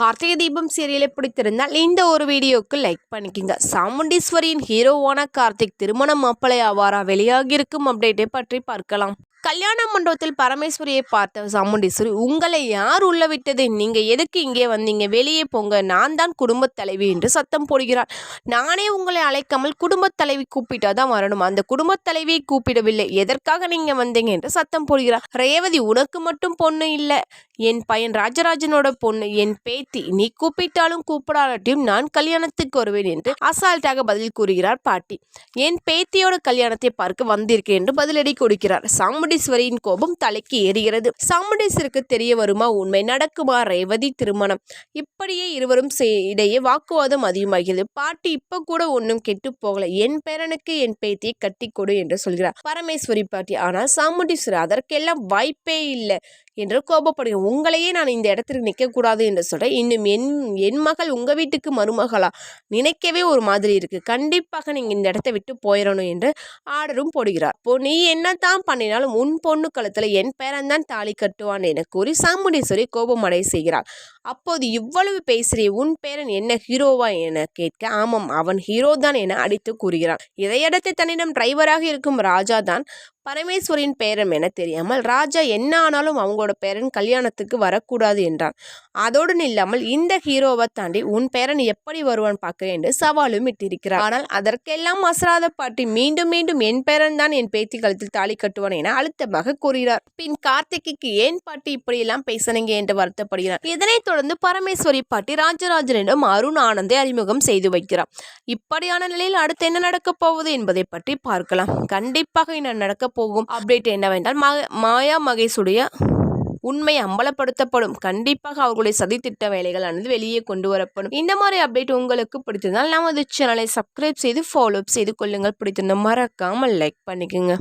கார்த்திகை தீபம் சீரியலை பிடித்திருந்தால் இந்த ஒரு வீடியோக்கு லைக் பண்ணிக்கோங்க. சாமுண்டீஸ்வரியின் ஹீரோவான கார்த்திக் திருமண மாப்பிள்ளை ஆவாரா? வெளியாகியிருக்கும் அப்டேட்டை பற்றி பார்க்கலாம். கல்யாண மண்டபத்தில் பரமேஸ்வரியை பார்த்த சாமுண்டீஸ்வரி உங்களை யார் உள்ள விட்டது? நீங்க எதுக்கு இங்கே வந்தீங்க? வெளியே போங்க. நான் தான் குடும்பத் தலைவி என்று சத்தம் போடுகிறார் நானே உங்களை அழைக்காமல் குடும்பத் தலைவி கூப்பிட்டா தான் வரணும். அந்த குடும்பத் தலைவியை கூப்பிடவில்லை. எதற்காக நீங்க வந்தீங்க? என்று சத்தம் போடுகிறார் ரேவதி உனக்கு மட்டும் பொண்ணு இல்லை. என் பையன் ராஜராஜனோட பொண்ணு. என் பேத்தி. நீ கூப்பிட்டாலும் கூப்பிடாட்டியும் நான் கல்யாணத்துக்கு வருவேன் என்று அசால்ட்டாக பதில் கூறுகிறார் பாட்டி. என் பேத்தியோட கல்யாணத்தை பார்க்க வந்திருக்கேன் என்று பதிலடி கொடுக்கிறார். சாமுண்டீஸ்வரியின் கோபம் தலைக்கு ஏறுகிறது. சாமுண்டீஸ்வருக்கு தெரிய வருமா? உண்மை நடக்குமா? ரேவதி திருமணம். இப்படியே இருவரும் இடையே வாக்குவாதம் அதிகமாகிறது. பாட்டி இப்ப கூட ஒன்றும் கெட்டு போகல. என் பேரனுக்கு என் பேத்தியை கட்டி கொடு என்று சொல்கிறார். பரமேஸ்வரி பாட்டி. ஆனால் சாமுண்டீஸ்வரி அதற்கெல்லாம் வாய்ப்பே இல்லை. என்று கோபப்படுகிறேன். உங்களையே நான் இந்த இடத்துக்கு நிற்கக்கூடாது என்று சொல்கிறேன் இன்னும் என் என் மகள் உங்கள் வீட்டுக்கு மருமகளா? நினைக்கவே ஒரு மாதிரி இருக்குது கண்டிப்பாக நீங்கள் இந்த இடத்த விட்டு போயிடணும் என்று ஆர்டரும் போடுகிறார். இப்போ நீ என்ன தான் பண்ணினாலும் உன் பொண்ணு கழுத்தில் என் பேரன்தான் தாலி கட்டுவான் என கூறி சாமுண்டீஸ்வரி கோபமடை செய்கிறார் அப்போது இவ்வளவு பேசுறிய உன் பேரன் என்ன ஹீரோவா என கேட்க ஆமாம் அவன் ஹீரோ தான் என அடித்து கூறுகிறான். இதையடுத்து தன்னிடம் டிரைவராக இருக்கும் ராஜா தான் பரமேஸ்வரின் பேரன் என தெரியாமல் ராஜா என்ன ஆனாலும் அவங்களோட பேரன் கல்யாணத்துக்கு வரக்கூடாது என்றான். அதோடு இல்லாமல் இந்த ஹீரோவை தாண்டி உன் பேரன் எப்படி வருவான் பார்க்கிறேன் என்று சவாலும் இட்டிருக்கிறார். ஆனால் அதற்கெல்லாம் அசராத பாட்டி மீண்டும் மீண்டும் என் பேரன் தான் என் பேத்தி கழுத்தில் தாலி கட்டுவான் என அழுத்தமாக கூறுகிறார். பின் கார்த்திகைக்கு ஏன் பாட்டி இப்படியெல்லாம் பேசணுங்க என்று வருத்தப்படுகிறார். இதனைத் தொடர்ந்து பரமேஸ்வரி பாட்டி ராஜராஜனிடம் அருண் ஆனந்தை அறிமுகம் செய்து வைக்கிறார். இப்படியான நிலையில் அடுத்து என்ன நடக்கப் போவது என்பதை பற்றி பார்க்கலாம். கண்டிப்பாக என்ன நடக்க போகும். அப்டேட் என்னவென்றால் மா- மாயா மகேஷுடைய உண்மை அம்பலப்படுத்தப்படும். கண்டிப்பாக அவர்களுடைய சதித்திட்ட வேலைகள் ஆனது வெளியே கொண்டு வரப்படும். இந்த மாதிரி அப்டேட் உங்களுக்கு பிடித்திருந்தால் நமது சேனலை சப்ஸ்கிரைப் செய்து ஃபாலோ அப் செய்து கொள்ளுங்கள். பிடித்திருந்தால் மறக்காமல் லைக் பண்ணிக்கோங்க.